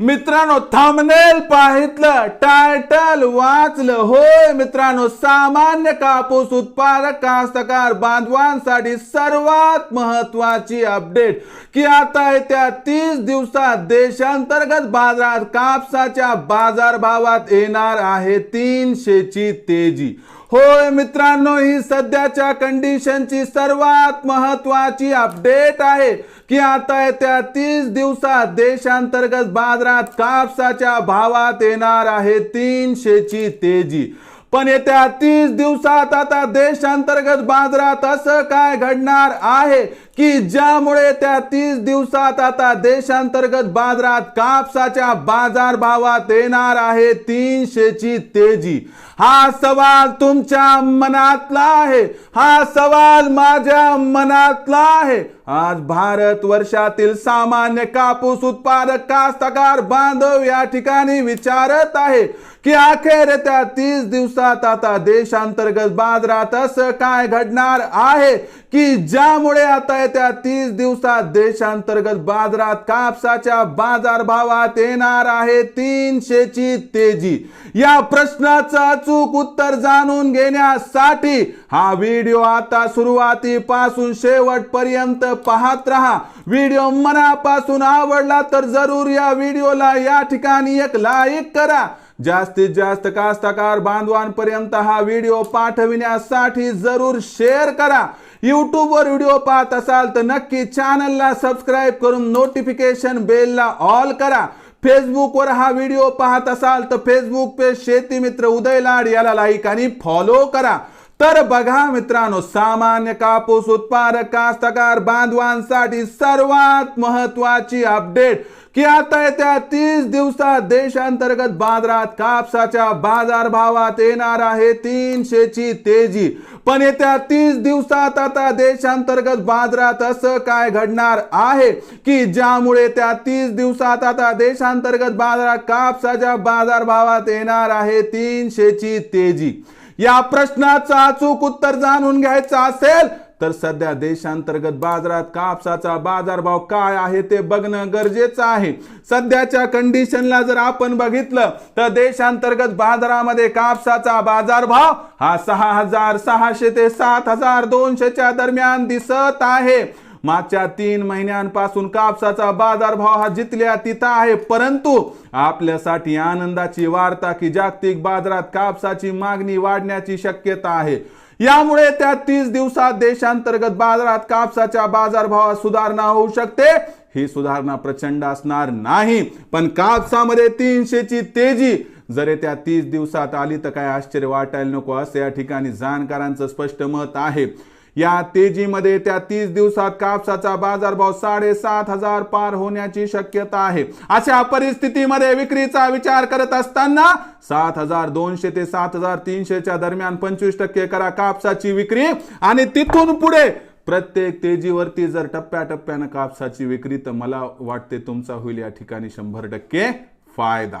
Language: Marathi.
मित्रांनो थांबनेल पाहितलं टायटल वाचलं. होय मित्रांनो सामान्य कापूस उत्पादक कास्तकार बांधवांसाठी सर्वात महत्वाची अपडेट की आता येत्या तीस दिवसात देशांतर्गत बाजारात कापसाच्या बाजारभावात येणार आहे तीनशेची तेजी. होय मित्रांनो ही सध्याच्या कंडिशनची सर्वात महत्वाची अपडेट आहे की आता येत्या तीस दिवसात देशांतर्गत बाजारात कापसाच्या भावात येणार आहे तीनशेची तेजी. पण येत्या तीस दिवसात आता देशांतर्गत बाजारात असं काय घडणार आहे? की ज्यामुळे त्या तीस दिवसात आता देशांतर्गत बाजारात कापसाच्या बाजार भावात येणार आहे तीनशेची तेजी. हा सवाल तुमच्या मनातला आहे. हा सवाल माझ्या मनातला आहे. आज भारत वर्षातील सामान्य कापूस उत्पादक कास्तकार बांधव या ठिकाणी विचारत आहे की अखेर त्या तीस दिवसात आता देशांतर्गत बाजारात असं काय घडणार आहे? की ज्यामुळे आता येत्या तीस दिवसात देशांतर्गत बाजारात कापसाच्या बाजार भावात येणार आहे तीनशेची तेजी. या प्रश्नाचं अचूक उत्तर जाणून घेण्यासाठी हा व्हिडिओ आता सुरुवातीपासून शेवटपर्यंत पाहत राहा. व्हिडिओ मनापासून आवडला तर जरूर या व्हिडिओला या ठिकाणी एक लाईक करा. जास्तीत जास्त कास्तकार बांधवांपर्यंत हा व्हिडिओ पाठविण्यासाठी जरूर शेअर करा. यूट्यूबवर व्हिडिओ पाहत असाल तर नक्की चॅनलला सबस्क्राईब करून नोटिफिकेशन बेलला ऑल करा. फेसबुकवर हा व्हिडिओ पाहत असाल तर फेसबुक पेज शेती मित्र उदय लाड याला लाईक आणि फॉलो करा. तर बघा मित्रांनो सामान्य कापूस उत्पादक कास्तकार बांधवांसाठी सर्वात महत्वाची अपडेट की आता येत्या तीस दिवसात देशांतर्गत बाजारात कापसाच्या बाजार भावात येणार आहे तीनशेची तेजी. पण येत्या तीस दिवसात आता देशांतर्गत बाजारात असं काय घडणार आहे? की ज्यामुळे त्या तीस दिवसात आता देशांतर्गत बाजारात कापसाच्या बाजार भावात येणार आहे तीनशेची तेजी. या प्रश्नाचं अचूक उत्तर जाणून घ्यायचं असेल तर सध्या देशांतर्गत बाजारात कापसाचा बाजारभाव काय आहे ते बघणं गरजेचं आहे. सध्याच्या कंडिशनला जर आपण बघितलं तर देशांतर्गत बाजारामध्ये कापसाचा बाजारभाव हा सहा हजार सहाशे ते सात हजार दोनशेच्या दरम्यान दिसत आहे. मागच्या तीन महिन्यांपासून कापसाचा बाजारभाव हा जिथल्या तिथं आहे परंतु आपल्यासाठी आनंदाची वार्ता की जागतिक बाजारात कापसाची मागणी वाढण्याची शक्यता आहे. यामुळे त्या तीस दिवसात देशांतर्गत बाजारात कापसाच्या बाजारभावात सुधारणा होऊ शकते. ही सुधारणा प्रचंड असणार नाही पण कापसामध्ये तीनशेची तेजी. जर त्या तीस दिवसात आली तर काय आश्चर्य वाटायला नको असं या ठिकाणी जाणकारांचं स्पष्ट मत आहे. या तेजीमध्ये त्या तीस दिवसात कापसाचा बाजारभाव साडेसात हजार पार होण्याची शक्यता आहे. अशा परिस्थितीमध्ये विक्रीचा विचार करत असताना सात हजार दोनशे ते सात हजार तीनशेच्या दरम्यान पंचवीस टक्के करा कापसाची विक्री. आणि तिथून पुढे प्रत्येक तेजीवरती जर टप्प्याटप्प्यानं कापसाची विक्री तर मला वाटते तुमचा होईल या ठिकाणी शंभर टक्के फायदा.